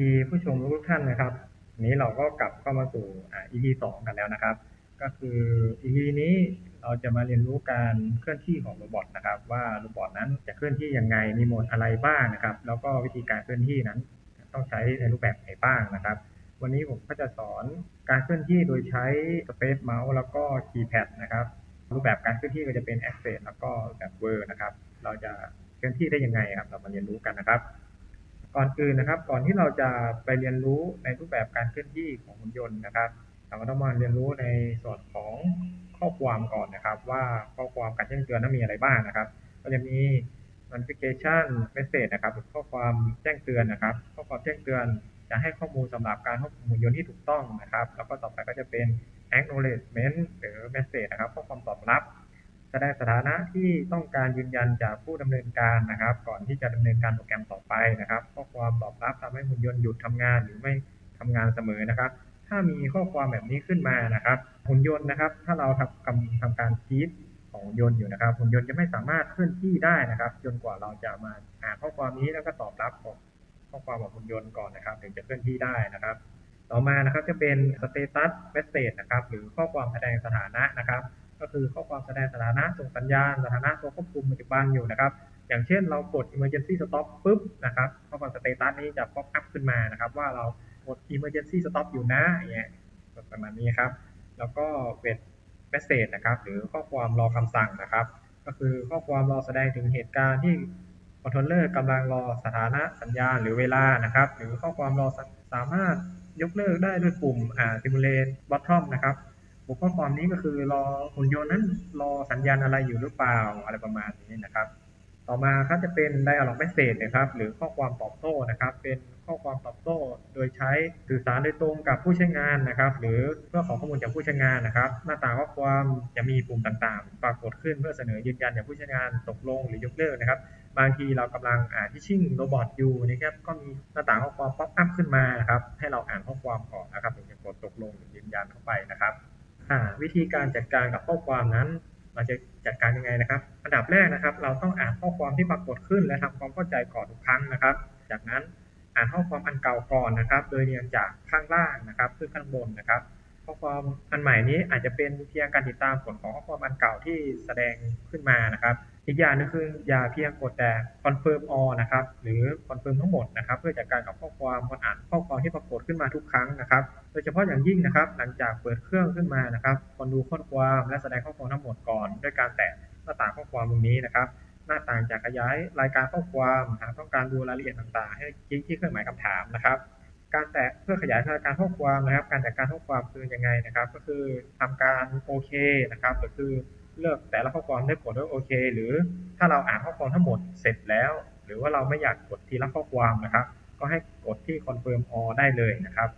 ดีผู้ชมทุกท่านนะครับวันนี้เราก็กลับเข้ามาสู่อ่า EP สองกันแล้วนะครับ ก็คือ EP นี้เราจะมาเรียนรู้การเคลื่อนที่ของโรบอทนะครับ ว่าโรบอทนั้นจะเคลื่อนที่ยังไงมีโหมดอะไรบ้างนะครับ แล้วก็วิธีการเคลื่อนที่นั้น ต้องใช้ในรูปแบบไหนบ้างนะครับ วันนี้ผมก็จะสอนการเคลื่อนที่โดยใช้ Space Mouse แล้วก็ Keypad นะครับ รูปแบบการเคลื่อนที่ก็จะเป็น Access แล้วก็แบบ Word นะครับ เราจะเคลื่อนที่ได้ยังไงครับ เรามาเรียนรู้กันนะครับ ก่อนอื่นนะครับ ก่อนที่เราจะไปเรียนรู้ในรูปแบบการเคลื่อนที่ของหุ่นยนต์นะครับเราก็ต้องมาเรียนรู้ในส่วนของข้อความก่อนนะครับ ว่าข้อความการแจ้งเตือนนั้นมีอะไรบ้างนะครับ ก็จะมี notification message นะครับข้อความแจ้งเตือนนะครับ ข้อความแจ้งเตือนจะให้ข้อมูลสำหรับการควบคุมหุ่นยนต์ที่ถูกต้องนะครับ แล้วก็ต่อไปก็จะเป็น acknowledgement หรือ message นะครับข้อความตอบรับ แสดงสถานะที่ต้องการยืนยันจากผู้ดำเนินการนะครับ ก่อนที่จะดำเนินการโปรแกรมต่อไปนะครับ ข้อความตอบรับทำให้หุ่นยนต์หยุดทำงานหรือไม่ทำงานเสมอนะครับ ถ้ามีข้อความแบบนี้ขึ้นมานะครับ หุ่นยนต์นะครับ ถ้าเราทำทำทำการฟีดของหุ่นยนต์อยู่นะครับ หุ่นยนต์จะไม่สามารถเคลื่อนที่ได้นะครับ จนกว่าเราจะมาอ่านข้อความนี้แล้วก็ตอบรับของข้อความของหุ่นยนต์ก่อนนะครับ ถึงจะเคลื่อนที่ได้นะครับ ต่อมานะครับจะเป็น status message นะครับ หรือข้อความแสดงสถานะนะครับ ก็คือข้อความแสดงสถานะส่งสัญญาณ สถานะตัวควบคุมปัจจุบันอยู่นะครับ อย่างเช่นเรากด emergency stop ปุ๊บนะครับข้อความ status นี้จะ pop up ขึ้นมานะครับ ว่าเรากด emergency stop อยู่นะอย่างเงี้ยประมาณนี้ครับ แล้วก็ wait message นะครับ หรือข้อความรอคำสั่งนะครับ ก็คือข้อความรอแสดงถึงเหตุการณ์ที่คอนโทรลเลอร์กำลังรอสถานะสัญญาณหรือเวลานะครับ หรือข้อความรอสสามารถยกเลิกได้ด้วยปุ่มอ่า simulate bottom นะครับ หัวข้อความนี้ก็คือรอหุ่นยนต์นั้นรอสัญญาณอะไรอยู่หรือเปล่าอะไรประมาณนี้นะครับ ต่อมาครับจะเป็น dialog message นะครับ หรือข้อความตอบโต้นะครับ เป็นข้อความตอบโต้ โดยใช้สื่อสารโดยตรงกับผู้ใช้งานนะครับ หรือเพื่อขอข้อมูลจากผู้ใช้งานนะครับ หน้าต่างข้อความจะมีปุ่มต่างๆ ปรากฏขึ้นเพื่อเสนอยืนยันจากผู้ใช้งานตกลงหรือยกเลิกนะครับบางทีเรากำลังอ่านที่ชิ่งโรบอทอยู่นะครับก็มีหน้าต่างข้อความป๊อปอัพขึ้นมานะครับให้เราอ่านข้อความก่อนนะครับถึงจะกดตกลงหรือยืนยันเข้าไปนะครับ วิธีการจัดการกับข้อความนั้น เราจะจัดการยังไงนะครับ อันดับแรกนะครับ เราต้องอ่านข้อความที่ปรากฏขึ้น และทำความเข้าใจก่อนทุกครั้งนะครับ จากนั้นอ่านข้อความอันเก่าก่อนนะครับ โดยเรียงจากข้างล่างนะครับขึ้นข้างบนนะครับ ข้อความอันใหม่นี้อาจจะเป็นเพียงการติดตามผลของข้อความอันเก่าที่แสดงขึ้นมานะครับ อีกอย่างหนึงคือยาเพียงกดแต่ confirm all นะครับ หรือ confirm ทั้งหมดนะครับ เพื่อจัดการกับข้อความคนอ่านข้อความที่ปรากฏขึ้นมาทุกครั้งนะครับ โดยเฉพาะอย่างยิ่งนะครับ หลังจากเปิดเครื่องขึ้นมานะครับ คนดูข้อความและแสดงข้อความทั้งหมดก่อน ด้วยการแตะหน้าต่างข้อความตรงนี้นะครับ หน้าต่างจะขยายรายการข้อความหากต้องการดูรายละเอียดต่างๆ ให้คลิกที่เครื่องหมายคำถามนะครับการแตะเพื่อขยายรายการข้อความนะครับ การจัดการข้อความคือยังไงนะครับ ก็คือทำการโอเคนะครับก็คือ เลือกแต่ละข้อความได้กดด้วยโอเค หรือถ้าเราอ่านข้อความทั้งหมดเสร็จแล้ว หรือว่าเราไม่อยากกดทีละข้อความนะครับ ก็ให้กดที่ confirm all ได้เลยนะครับ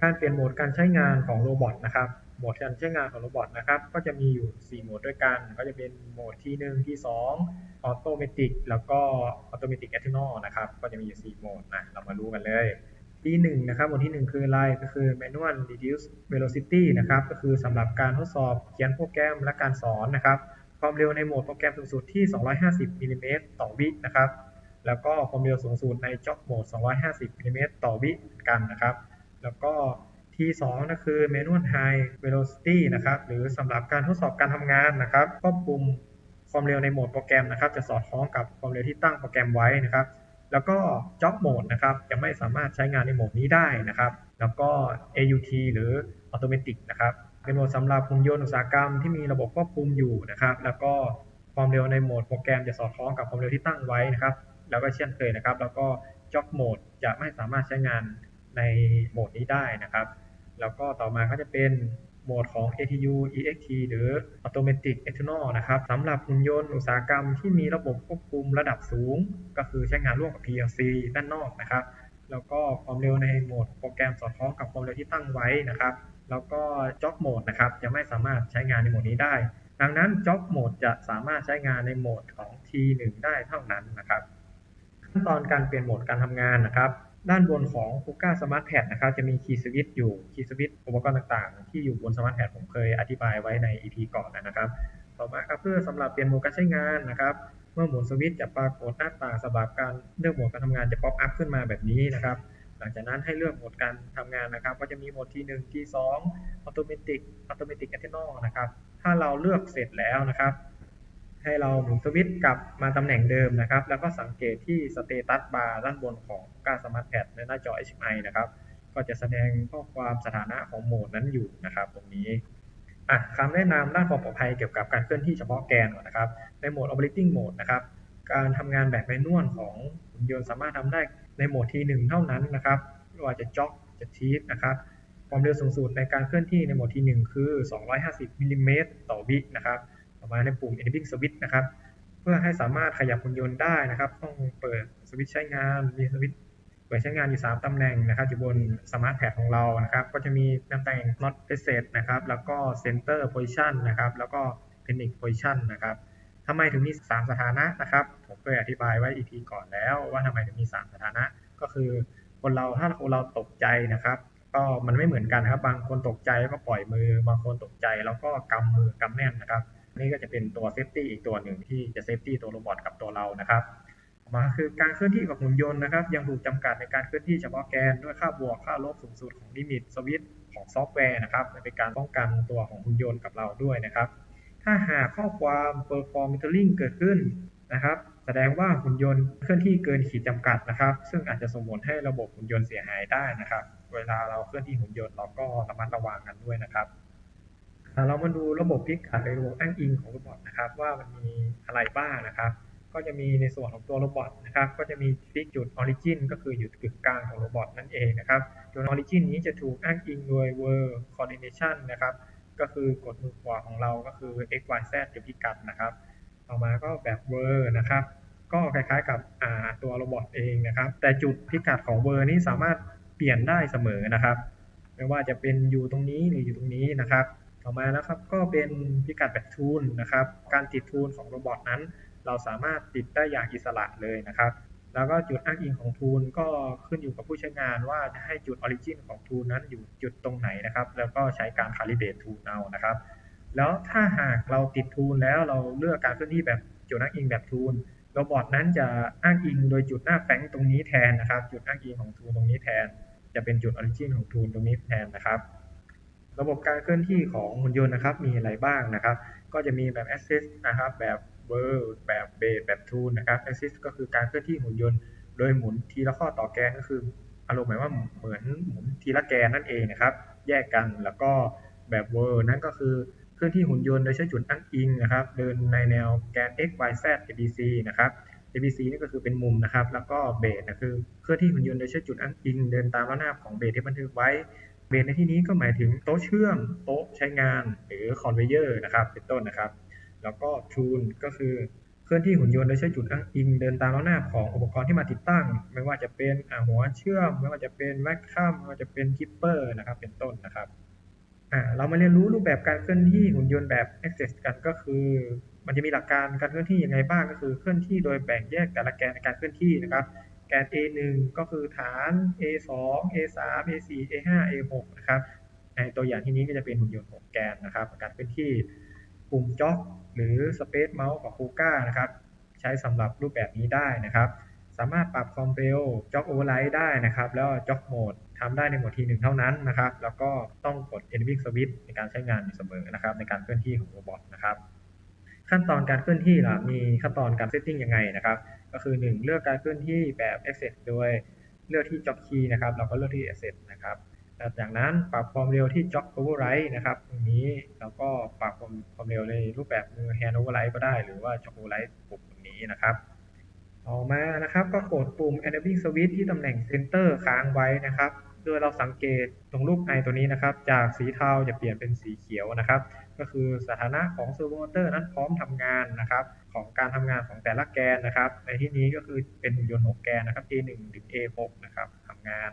การเปลี่ยนโหมดการใช้งานของโรบอทนะครับโหมดการใช้งานของโรบอทนะครับ ก็จะมีอยู่ 4 โหมดด้วยกัน ก็จะเป็นโหมดที่ 1 ที่ 2 ออโตเมติกแล้วก็ออโตเมติกแอทเทนอลนะครับ ก็จะมีอยู่ 4 โหมดนะ เรามารู้กันเลย ทีหนึ่งนะครับโหมดที่1คืออะไรก็คือ manual reduce velocity นะครับก็คือสำหรับการทดสอบเขียนโปรแกรมและการสอนนะครับ ความเร็วในโหมดโปรแกรมสูงสุดที่ 250มิลลิเมตรต่อวินะครับ แล้วก็ความเร็วสูงสุดในจ็อกโหมด 250มิลลิเมตรต่อวิกันนะครับ แล้วก็ T2 นะคือ manual high velocity นะครับหรือสำหรับการทดสอบการทำงานนะครับควบคุมความเร็วในโหมดโปรแกรมนะครับ จะสอดคล้องกับความเร็วที่ตั้งโปรแกรมไว้นะครับ แล้วก็ job mode นะครับจะไม่สามารถใช้งานในโหมดนี้ได้นะครับแล้วก็ AUT หรือ automatic นะครับเป็นโหมดสำหรับหุ่นยนต์อุตสาหกรรมที่มีระบบควบคุมอยู่นะครับแล้วก็ความเร็วในโหมดโปรแกรมจะสอดคล้องกับความเร็วที่ตั้งไว้นะครับแล้วก็เช่นเคยนะครับ แล้วก็ job mode จะไม่สามารถใช้งานในโหมดนี้ได้นะครับ แล้วก็ต่อมาก็จะเป็น โหมดของ ATU EXT หรือ Automatic Ethanol นะครับสำหรับหุ่นยนต์อุตสาหกรรมที่มีระบบควบคุมระดับสูง ก็คือใช้งานร่วมกับ PLC ด้านนอกนะครับ แล้วก็ความเร็วในโหมดโปรแกรมสอดคล้องกับความเร็วที่ตั้งไว้นะครับ แล้วก็ Job Mode นะครับจะไม่สามารถใช้งานในโหมดนี้ได้ ดังนั้น Job Mode จะสามารถใช้งานในโหมดของ T1 ได้เท่านั้นนะครับ ขั้นตอนการเปลี่ยนโหมดการทำงานนะครับ ด้านบนของ Kuka Smart Pad นะครับจะมีคีย์สวิตช์อยู่คีย์สวิตช์อุปกรณ์ต่างๆ ที่อยู่บน Smart Pad ผมเคยอธิบายไว้ใน EP ก่อนนะครับ ต่อมาครับเพื่อสำหรับเปลี่ยนโหมดการใช้งานนะครับเมื่อหมุนสวิตช์จะปรากฏหน้าต่างสำหรับการเลือกโหมดการทำงานจะป๊อปอัพขึ้นมาแบบนี้นะครับ หลังจากนั้นให้เลือกโหมดการทำงานนะครับก็จะมีโหมด T1 T2 Automatic Automatic Ethanol นะครับถ้าเราเลือกเสร็จแล้วนะครับ ให้เราหมุนสวิตช์กลับมาตำแหน่งเดิมนะครับ แล้วก็สังเกตที่สเตตัสบาร์ด้านบนของการสมาร์ทแพดในหน้าจอ HMI นะครับ ก็จะแสดงข้อความสถานะของโหมดนั้นอยู่นะครับ ตรงนี้อะคำแนะนำด้านความปลอดภัยเกี่ยวกับการเคลื่อนที่เฉพาะแกนนะครับ ในโหมด Operating Mode นะครับ การทำงานแบบแมนนวลของหุ่นยนต์สามารถทำได้ในโหมดที่1เท่านั้นนะครับไม่ว่าจะจ็อกจะทีสนะครับความเร็วสูงสุดในการเคลื่อนที่ในโหมดที่ 1 คือ 250มิลลิเมตรต่อวินะครับ ต่อมาในปุ่ม Enabling Switch นะครับเพื่อให้สามารถขยับหุ่นยนต์ได้นะครับ ต้องเปิดสวิตช์ใช้งานมีสวิตช์เปิดใช้งานอยู่ 3ตำแหน่งนะครับอยู่บนสมาร์ทแพดของเรานะครับ ก็จะมีตำแหน่ง Not Preset นะครับ แล้วก็ Center Position นะครับ แล้วก็ Panic Position นะครับทำไมถึงมี 3 สถานะนะครับ ผมเคยอธิบายไว้ EP ก่อนแล้ว ว่าทำไมถึงมี 3 สถานะ ก็คือคนเราถ้าคนเราตกใจนะครับ ก็มันไม่เหมือนกันครับ บางคนตกใจก็ปล่อยมือ บางคนตกใจแล้วก็กำมือกำแน่นนะครับ นี่ก็จะเป็นตัวเซฟตี้อีกตัวหนึ่งที่จะเซฟตี้ตัวโรบอทกับตัวเรานะครับมาคือการเคลื่อนที่กับหุ่นยนต์นะครับ ยังถูกจำกัดในการเคลื่อนที่เฉพาะแกนด้วยค่าบวกค่าลบสูงสุดของลิมิตสวิตของซอฟต์แวร์นะครับเป็นการป้องกันตัวของหุ่นยนต์กับเราด้วยนะครับ ถ้าหากข้อความ perform metering เกิดขึ้นนะครับ แสดงว่าหุ่นยนต์เคลื่อนที่เกินขีดจำกัดนะครับ ซึ่งอาจจะส่งผลให้ระบบหุ่นยนต์เสียหายได้นะครับ เวลาเราเคลื่อนที่หุ่นยนต์เราก็ระมัดระวังกันด้วยนะครับ เรามาดูระบบพิกัดในระบบอ้างอิงของโรบอทนะครับ ว่ามันมีอะไรบ้างนะครับ ก็จะมีในส่วนของตัวโรบอทนะครับ ก็จะมีที่จุด origin ก็คืออยู่จุดกลางของโรบอทนั่นเองนะครับจุด origin นี้จะถูกอ้างอิงโดย world coordination นะครับ ก็คือกดมือขวาของเราก็คือ x y z จุดพิกัดนะครับต่อมาก็แบบ world นะครับก็คล้ายๆกับตัวโรบอทเองนะครับ แต่จุดพิกัดของ world นี้สามารถเปลี่ยนได้เสมอนะครับ ไม่ว่าจะเป็นอยู่ตรงนี้หรืออยู่ตรงนี้นะครับ ต่อมานะครับก็เป็นพิกัดแบบทูนนะครับ การติดทูนของโรบอทนั้น เราสามารถติดได้อย่างอิสระเลยนะครับ แล้วก็จุดอ้างอิงของทูนก็ขึ้นอยู่กับผู้ใช้งานว่าจะให้จุดออริจินของทูนนั้นอยู่จุดตรงไหนนะครับ แล้วก็ใช้การคาลิเบตทูนเอานะครับ แล้วถ้าหากเราติดทูนแล้วเราเลือกการเคลื่อนที่แบบจุดอ้างอิงแบบทูนโรบอทนั้นจะอ้างอิงโดยจุดหน้าแฟงตรงนี้แทนนะครับ จุดอ้างอิงของทูนตรงนี้แทน จะเป็นจุดออริจินของทูนตรงนี้แทนนะครับ ระบบการเคลื่อนที่ของหุ่นยนต์นะครับ มีอะไรบ้างนะครับ ก็จะมีแบบ Assist นะครับ แบบเบอร์แบบเบสแบบทูนนะครับ Assist ก็คือการเคลื่อนที่หุ่นยนต์ โดยหมุนทีละข้อต่อแกนก็คืออารมณ์หมายว่าเหมือนหมุนทีละแกนนั่นเองนะครับ แยกกันแล้วก็แบบเวอร์นั่นก็คือเคลื่อนที่หุ่นยนต์โดยใช้จุดอ้างอิงนะครับ เดินในแนวแกน x y z abc นะครับ abc นี่ก็คือเป็นมุมนะครับ แล้วก็เบสนะคือเคลื่อนที่หุ่นยนต์โดยใช้จุดอ้างอิง เดินตามระนาบของเบสที่บันทึกไว้ เบสในที่นี้ก็หมายถึงโต๊ะเชื่อม โต๊ะใช้งาน หรือคอนเวเยอร์นะครับ เป็นต้นนะครับ แล้วก็ทูนก็คือเคลื่อนที่หุ่นยนต์โดยใช้จุดอ้างอิงเดินตามล้อหน้าของอุปกรณ์ที่มาติดตั้ง ไม่ว่าจะเป็นหัวเชื่อม ไม่ว่าจะเป็นแมคคัมไม่ว่าจะเป็นคิปเปอร์นะครับ เป็นต้นนะครับเรามาเรียนรู้รูปแบบการเคลื่อนที่หุ่นยนต์แบบ Access กันก็คือ มันจะมีหลักการการเคลื่อนที่ยังไงบ้างก็คือเคลื่อนที่โดยแบ่งแยกแต่ละแกนในการเคลื่อนที่นะครับ แกน A1 ก็คือฐาน A2 A3 A4 A5 A6 นะครับ ในตัวอย่างที่นี้ก็จะเป็นหุ่นยนต์6แกนนะครับการเคลื่อนที่ปุ่มจ็อกหรือ Space Mouse ของ Kuga นะครับ ใช้สำหรับรูปแบบนี้ได้นะครับ สามารถปรับความเร็วจ็อกโอเวอร์ไ e ได้นะครับ แล้วจ็อกโหมดทำได้ในโหมดทีหนึ่งเท่านั้นนะครับ แล้วก็ต้องกด Enabling Switch ในการใช้งานอยู่เสมอนะครับ ในการเคลื่อนที่ของโรบอทนะครับ ขั้นตอนการเคลื่อนที่ล่ะมีขั้นตอนการเซตติ้งยังไงนะครับ ก็คือ 1 เลือกการเคลื่อนที่แบบ Access โดยเลือกที่ Job Key นะครับแล้วก็เลือกที่ Access นะครับจากนั้นปรับความเร็วที่ Job Override นะครับตรงนี้แล้วก็ปรับความความเร็วในรูปแบบมือ Hand Override ก็ได้ หรือว่า Job Override ปุ่มตรงนี้นะครับต่อมานะครับก็กดปุ่ม Enabling Switch ที่ตำแหน่ง Center ค้างไว้นะครับโดยเราสังเกตตรงรูปไอตัวนี้นะครับ จากสีเทาจะเปลี่ยนเป็นสีเขียวนะครับ ก็คือสถานะของเซอร์โวเตอร์นั้นพร้อมทำงานนะครับ ของการทำงานของแต่ละแกนนะครับ ในที่นี้ก็คือเป็นหุ่นยนต์ 6 แกนนะครับ A1 ถึง A6 นะครับทำงาน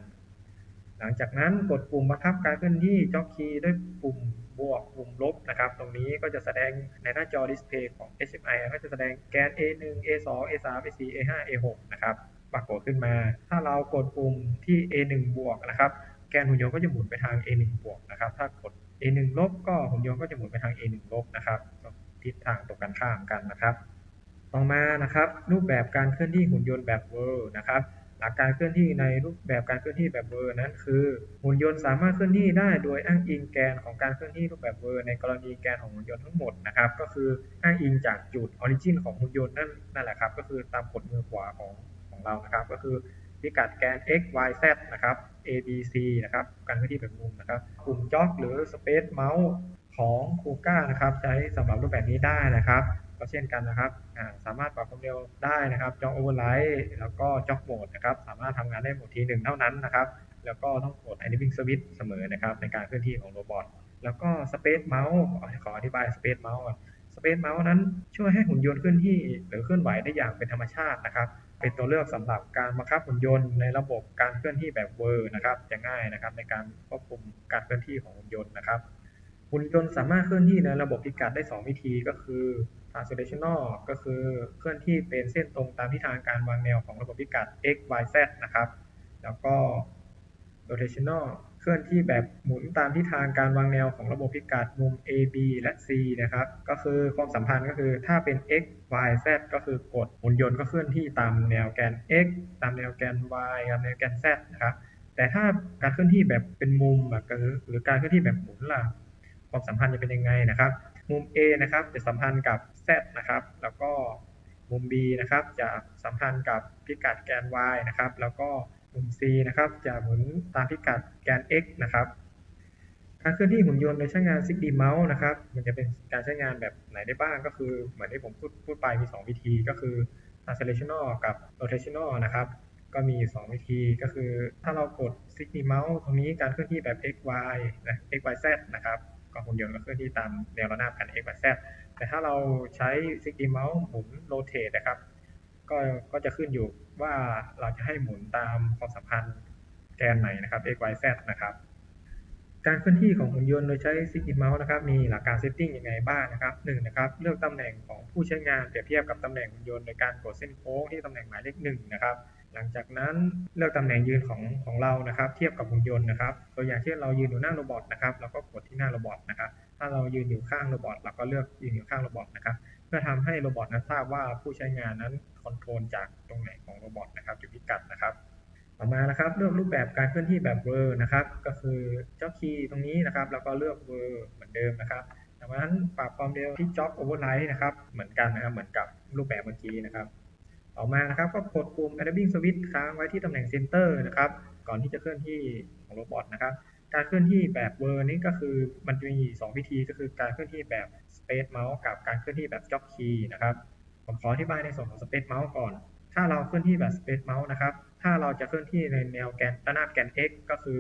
หลังจากนั้นกดปุ่มบังคับการเคลื่อนที่จ็อกคีย์ด้วยปุ่มบวกปุ่มลบนะครับ ตรงนี้ก็จะแสดงในหน้าจอดิสเพย์ของ HMI ก็จะแสดงแกน A1 A2 A3 A4 A5 A6 นะครับปรากฏขึ้นมา ถ้าเรากดปุ่มที่ A1 บวกนะครับแกนหุ่นยนต์ก็จะหมุนไปทาง A1 บวกนะครับ ถ้ากด A1 ลบก็หุ่นยนต์ก็จะหมุนไปทาง A1 ลบนะครับ ทิศทางตรงกันข้ามกันนะครับ ต่อมานะครับ รูปแบบการเคลื่อนที่หุ่นยนต์แบบ World นะครับหลักการเคลื่อนที่ในรูปแบบการเคลื่อนที่แบบเวอร์นั้นคือ หุ่นยนต์สามารถเคลื่อนที่ได้โดยอ้างอิงแกนของการเคลื่อนที่รูปแบบเวอร์ในกรณีแกนของหุ่นยนต์ทั้งหมดนะครับก็คืออ้างอิงจากจุดออริจินของหุ่นยนต์นั่นนั่นแหละครับก็คือตามกฎมือขวาของของเรานะครับ ก็คือพิกัดแกน x y z นะครับ a b c นะครับการเคลื่อนที่แบบมุมนะครับกลุ่มจ็อกหรือ Space Mouse ของคูก้านะครับ ใช้สำหรับรูปแบบนี้ได้นะครับ ก็เช่นกันนะครับสามารถปรับความเร็วได้นะครับจ็อกโอเวอร์ไลท์แล้วก็จ็อกโหมดนะครับ สามารถทำงานได้โหมดทีหนึ่งเท่านั้นนะครับ แล้วก็ต้องกด Animing Switch เสมอนะครับ ในการเคลื่อนที่ของโรบอทแล้วก็ Space Mouse ขออธิบาย Space Mouse ก่อน Space Mouse นั้นช่วยให้หุ่นยนต์เคลื่อนที่หรือเคลื่อนไหวได้อย่างเป็นธรรมชาตินะครับ เป็นตัวเลือกสำหรับการบังคับหุ่นยนต์ในระบบการเคลื่อนที่แบบเวอร์นะครับ จะง่ายนะครับในการควบคุมการเคลื่อนที่ของหุ่นยนต์นะครับ หุ่นยนต์สามารถเคลื่อนที่ในระบบพิกัดได้ 2 วิธีก็คือ translational ก็คือเคลื่อนที่เป็นเส้นตรงตามทิศทางการวางแนวของระบบพิกัด x y z นะครับ แล้วก็ rotational เคลื่อนที่แบบหมุนตามทิศทางการวางแนวของระบบพิกัดมุม A B และ C นะครับ ก็คือความสัมพันธ์ก็คือถ้าเป็น x y z ก็คือกดหุ่นยนต์ก็เคลื่อนที่ตามแนวแกน x ตามแนวแกน y ตามแนวแกน z นะครับ แต่ถ้าการเคลื่อนที่แบบเป็นมุมอะหรือการเคลื่อนที่แบบหมุนล่ะ ความสัมพันธ์จะเป็นยังไงนะครับ มุม A นะครับจะสัมพันธ์กับ Z นะครับ แล้วก็มุม B นะครับจะสัมพันธ์กับพิกัดแกน Y นะครับ แล้วก็มุม C นะครับจะหมุนตามพิกัดแกน X นะครับ การเคลื่อนที่หุ่นยนต์โดยใช้งาน 6D mouse นะครับ มันจะเป็นการใช้งานแบบไหนได้บ้างก็คือเหมือนที่ผมพูดพูดไปมี 2 วิธีก็คือ translational กับ rotational นะครับ ก็มี 2 วิธีก็คือถ้าเรากด 6D mouse ตรงนี้การเคลื่อนที่แบบ x y นะ x y z นะครับ ก็หุ่นยนต์ก็เคลื่อนที่ตามแนวระนาบกัน x y z แต่ถ้าเราใช้ 6D mouse หมุน rotate นะครับ ก็ก็จะขึ้นอยู่ว่าเราจะให้หมุนตามความสัมพันธ์แกนไหนนะครับ x y z นะครับ การเคลื่อนที่ของหุ่นยนต์โดยใช้ 6D mouse นะครับมีหลักการเซตติ้งยังไงบ้างนะครับหนึ่งนะครับเลือกตำแหน่งของผู้ใช้งานเปรียบเทียบกับตำแหน่งหุ่นยนต์โดยการกดเส้นโค้งที่ตำแหน่งหมายเลขหนึ่งนะครับ หลังจากนั้นเลือกตำแหน่งยืนของของเรานะครับ เทียบกับหุ่นยนต์นะครับ ตัวอย่างเช่นเรายืนอยู่หน้าโรบอทนะครับเราก็กดที่หน้าโรบอทนะครับ ถ้าเรายืนอยู่ข้างโรบอทเราก็เลือกยืนอยู่ข้างโรบอทนะครับ เพื่อทำให้โรบอทนั้นทราบว่าผู้ใช้งานนั้นคอนโทรลจากตรงไหนของโรบอทนะครับจุดพิกัดนะครับ ต่อมานะครับเลือกรูปแบบการเคลื่อนที่แบบเวอร์นะครับ ก็คือจ็อกคีย์ตรงนี้นะครับแล้วก็เลือกเวอร์เหมือนเดิมนะครับจากนั้นปรับความเร็วที่จ็อกโอเวอร์ไลท์นะครับเหมือนกันนะครับเหมือนกับรูปแบบเมื่อกี้นะครับ ต่อมานะครับก็กดปุ่ม Enabling Switch ค้างไว้ที่ตำแหน่ง Center นะครับ ก่อนที่จะเคลื่อนที่ของโรบอทนะครับ การเคลื่อนที่แบบเวอร์นี้ก็คือมันจะมี 2 วิธีก็คือการเคลื่อนที่แบบ Space Mouse กับการเคลื่อนที่แบบ Jock Key นะครับ ผมขออธิบายในส่วนของ Space Mouse ก่อน ถ้าเราเคลื่อนที่แบบ Space Mouse นะครับ ถ้าเราจะเคลื่อนที่ในแนวแกนระนาบแกน x ก็คือ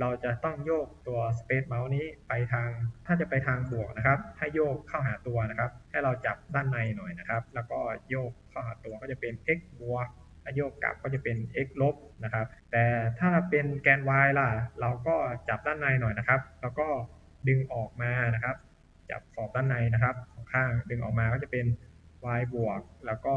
เราจะต้องโยกตัว Space Mouse นี้ไปทาง ถ้าจะไปทางบวกนะครับ ให้โยกเข้าหาตัวนะครับ ให้เราจับด้านในหน่อยนะครับ แล้วก็โยกเข้าหาตัวก็จะเป็น x บวกถ้าโยกกลับก็จะเป็น x ลบนะครับ แต่ถ้าเป็นแกน y ล่ะ เราก็จับด้านในหน่อยนะครับ แล้วก็ดึงออกมานะครับ จับขอบด้านในนะครับสองข้างดึงออกมาก็จะเป็น y บวก แล้วก็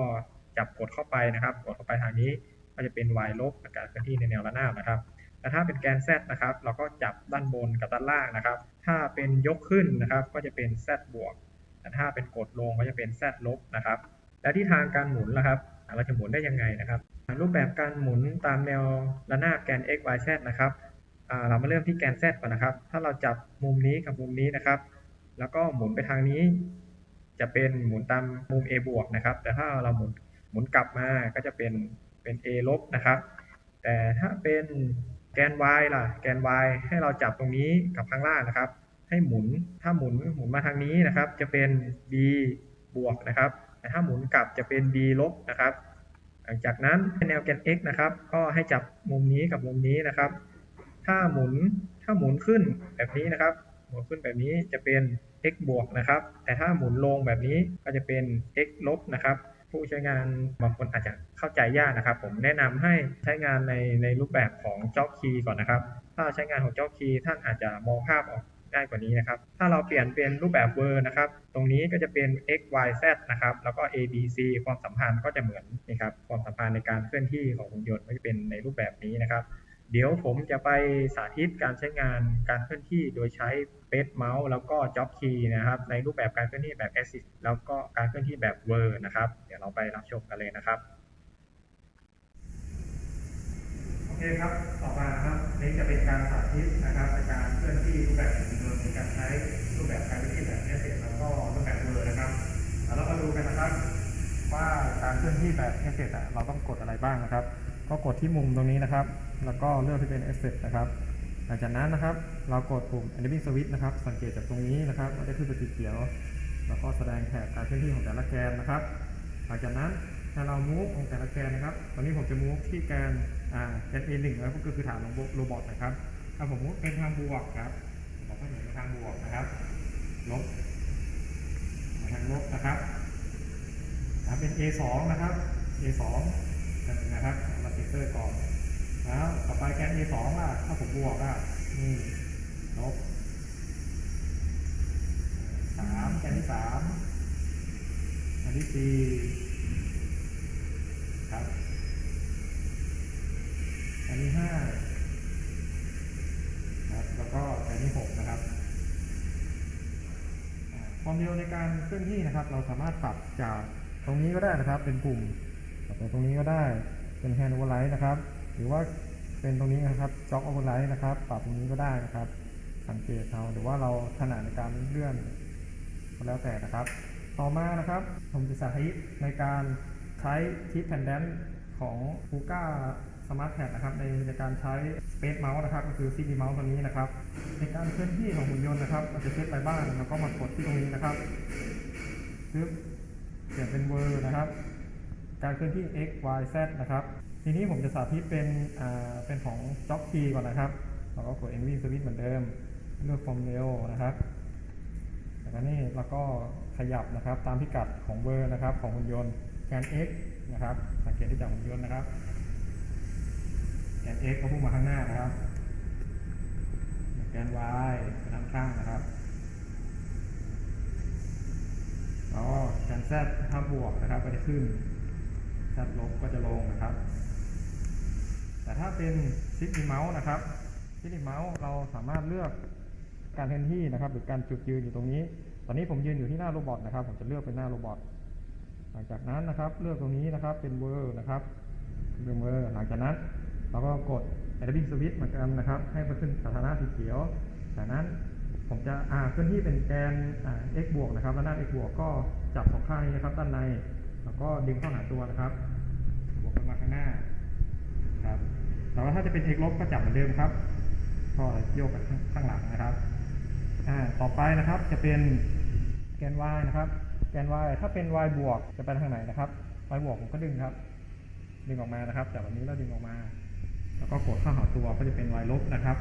จับกดเข้าไปนะครับ กดเข้าไปทางนี้ก็จะเป็น y ลบในการเคลื่อนที่ในแนวระนาบนะครับ แต่ถ้าเป็นแกน z นะครับ เราก็จับด้านบนกับด้านล่างนะครับ ถ้าเป็นยกขึ้นนะครับ ก็จะเป็น z บวก แต่ถ้าเป็นกดลงก็จะเป็น z ลบนะครับ และที่ทางการหมุนล่ะครับเราจะหมุนได้ยังไงนะครับ รูปแบบการหมุนตามแนวระนาบแกน x y z นะครับเรามาเริ่มที่แกน z ก่อนนะครับ ถ้าเราจับมุมนี้กับมุมนี้นะครับ แล้วก็หมุนไปทางนี้ จะเป็นหมุนตามมุม a บวกนะครับ แต่ถ้าเราหมุนหมุนกลับมาก็จะเป็นเป็น a ลบนะครับ แต่ถ้าเป็น กน y ล่ะ แกน y ให้เราจับตรงนี้กับข้างล่างนะครับ ให้หมุน ถ้าหมุนหมุนมาทางนี้นะครับ จะเป็น b บวกนะครับแต่ถ้าหมุนกลับจะเป็น b ลบนะครับ หลังจากนั้นแนวแกน x นะครับ ก็ให้จับมุมนี้กับมุมนี้นะครับ ถ้าหมุน ถ้าหมุนขึ้นแบบนี้นะครับ หมุนขึ้นแบบนี้จะเป็น x บวกนะครับ แต่ถ้าหมุนลงแบบนี้ก็จะเป็น x ลบนะครับ ผู้ใช้งานบางคนอาจจะเข้าใจยากนะครับ ผมแนะนำให้ใช้งานในในรูปแบบของ Job Key ก่อนนะครับ ถ้าใช้งานของ Job Key ท่านอาจจะมองภาพออกได้กว่านี้นะครับ ถ้าเราเปลี่ยนเป็นรูปแบบ Word นะครับ ตรงนี้ก็จะเป็น x y z นะครับ แล้วก็ a b c ความสัมพันธ์ก็จะเหมือนนะครับ ความสัมพันธ์ในการเคลื่อนที่ของหุ่นยนต์ก็จะเป็นในรูปแบบนี้นะครับ เดี๋ยวผมจะไปสาธิตการใช้งานการเคลื่อนที่โดยใช้ Space Mouse แล้วก็ Job Key นะครับ ในรูปแบบการเคลื่อนที่แบบ Assist แล้วก็การเคลื่อนที่แบบ Word นะครับ เดี๋ยวเราไปรับชมกันเลยนะครับ โอเคครับ ต่อมานะครับนี่จะเป็นการสาธิตนะครับในการเคลื่อนที่รูปแบบหุ่นยนต์ในการใช้รูปแบบการวิธีแบบเอสเแล้วก็รูปแบบเวอร์นะครับเรามาดูกันนะครับว่าการเคลื่อนที่แบบเอสเอะเราต้องกดอะไรบ้างนะครับ ก็กดที่มุมตรงนี้นะครับ แล้วก็เลือกที่เป็นเอสเนะครับ หลังจากนั้นนะครับ เรากดปุ่ม Enabling Switch นะครับ สังเกตจากตรงนี้นะครับว่าได้ขึ้นเป็นสีเขียว แล้วก็แสดงแถบการเคลื่อนที่ของแต่ละแกนนะครับ หลังจากนั้นถ้าเรา move ของแต่ละแกนนะครับ ตอนนี้ผมจะ move ที่แกนอ่าแกน A1 นะครับก็คือฐานของโรบอทนะครับ ถ้าผม move เป็นทางบวกครับผมก็เหมือนทางบวกนะครับ ลบมาทางลบนะครับถ้าเป็น A2 นะครับ A2 แบบนี้นะครับมาติดเตอร์ก่อน แล้วต่อไปแกน A2 อะ ถ้าผมบวกอะนี่ลบสามแกนที่สามแกนที่สี่ครับแกนที่ห้าครับ แล้วก็แกนที่หกนะครับความเร็วในการเคลื่อนที่นะครับ เราสามารถปรับจากตรงนี้ก็ได้นะครับ เป็นปุ่มปรับจากตรงนี้ก็ได้เป็นแฮนด์โอเวอร์ไลท์นะครับ หรือว่าเป็นตรงนี้นะครับจ็อกโอเวอร์ไลท์นะครับ ปรับตรงนี้ก็ได้นะครับ สังเกตเอาหรือว่าเราถนัดในการเลื่อนก็แล้วแต่นะครับ ต่อมานะครับ ผมจะสาธิตในการใช้ชิปแพนแดนของ f u g a Smart Pad นะครับในในการใช้ Space Mouse นะครับ ก็คือ CD Mouse ตัวนี้นะครับ ในการเคลื่อนที่ของหุ่นยนต์นะครับเราจะเซตไปบ้างแล้วก็มากดที่ตรงนี้นะครับปึ๊บเปลี่ยนเป็นเวอร์นะครับ การเคลื่อนที่ x y z นะครับ ทีนี้ผมจะสาธิตเป็นอ่าเป็นของ Job Key ก่อนนะครับเราก็กด Envy Switch เหมือนเดิม เลือกความเร็วนะครับแล้วก็นี่เราก็ขยับนะครับตามพิกัดของเวอร์นะครับของหุ่นยนต์แกน x นะครับ สังเกตที่จากหุ่นยนต์นะครับแกน x ก็พุ่งมาข้างหน้านะครับแกน y ไปด้านข้างนะครับแล้วก็แกน z ถ้าบวกนะครับก็จะขึ้น z ลบก็จะลงนะครับ แต่ถ้าเป็นชิปอีเมาส์นะครับชิปอีเมาส์เราสามารถเลือกการเคลื่อนที่นะครับ หรือการจุดยืนอยู่ตรงนี้ ตอนนี้ผมยืนอยู่ที่หน้าโรบอทนะครับ ผมจะเลือกเป็นหน้าโรบอทหลังจากนั้นนะครับ เลือกตรงนี้นะครับเป็นเวอร์นะครับเป็นเวอร์หลังจากนั้น เราก็กด Enabling Switch เหมือนกันนะครับ ให้มันขึ้นสถานะสีเขียว จากนั้นผมจะอ่าเคลื่อนที่เป็นแกนอ่า x บวกนะครับแล้วด้าน x บวกก็จับสองข้างนี้นะครับ ด้านใน แล้วก็ดึงเข้าหาตัวนะครับ บวกกันมาข้างหน้าครับ แต่ว่าถ้าจะเป็น x ลบก็จับเหมือนเดิมครับก็โยกไปข้างหลังนะครับต่อไปนะครับจะเป็นแกน y นะครับ แกน y ถ้าเป็น y บวกจะไปทางไหนนะครับ y บวกผมก็ดึงครับ ดึงออกมานะครับ จากแบบนี้แล้วดึงออกมา แล้วก็กดเข้าหาตัวก็จะเป็น y ลบนะครับ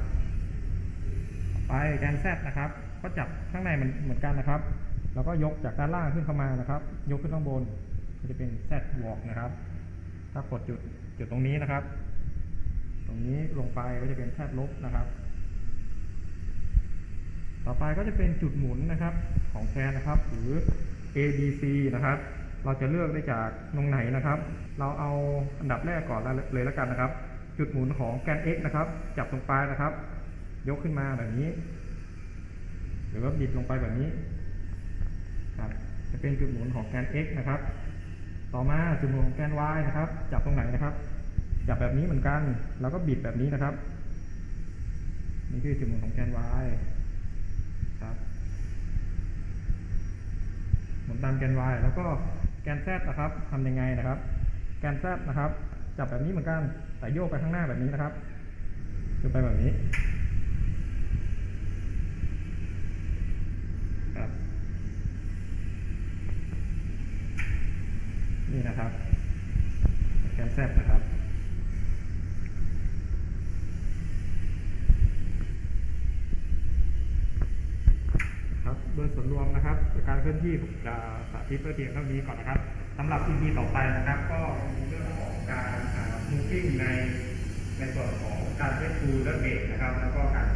ไปแกน z นะครับ ก็จับข้างในมันเหมือนกันนะครับ แล้วก็ยกจากด้านล่างขึ้นเข้ามานะครับ ยกขึ้นข้างบนก็จะเป็น z บวกนะครับ ถ้ากดจุดจุดตรงนี้นะครับ ตรงนี้ลงไปก็จะเป็น z ลบนะครับ ต่อไปก็จะเป็นจุดหมุนนะครับของแกนนะครับ หรือ A B C นะครับ เราจะเลือกได้จากตรงไหนนะครับ เราเอาอันดับแรกก่อนเลยแล้วกันนะครับ จุดหมุนของแกน x นะครับ จับตรงปลายนะครับ ยกขึ้นมาแบบนี้ หรือว่าบิดลงไปแบบนี้ครับจะเป็นจุดหมุนของแกน x นะครับ ต่อมาจุดหมุนของแกน y นะครับ จับตรงไหนนะครับ จับแบบนี้เหมือนกันแล้วก็บิดแบบนี้นะครับ นี่คือจุดหมุนของแกน y ครับหมุนตามแกน y แล้วก็แกน z นะครับทำยังไงนะครับ แกน z นะครับ จับแบบนี้เหมือนกันแต่โยกไปข้างหน้าแบบนี้นะครับโยกไปแบบนี้ครับนี่นะครับ แกน z นะครับ ครับโดยส่วนรวมนะครับการเคลื่อนที่ผม คลิปเพื่อเพียงเท่านี้ก่อนนะครับสำหรับ EP ต่อไปนะครับ ก็มีเรื่องของการอ่า moving ในในส่วนของการเล่นฟูลและเบรกนะครับ แล้วก็การ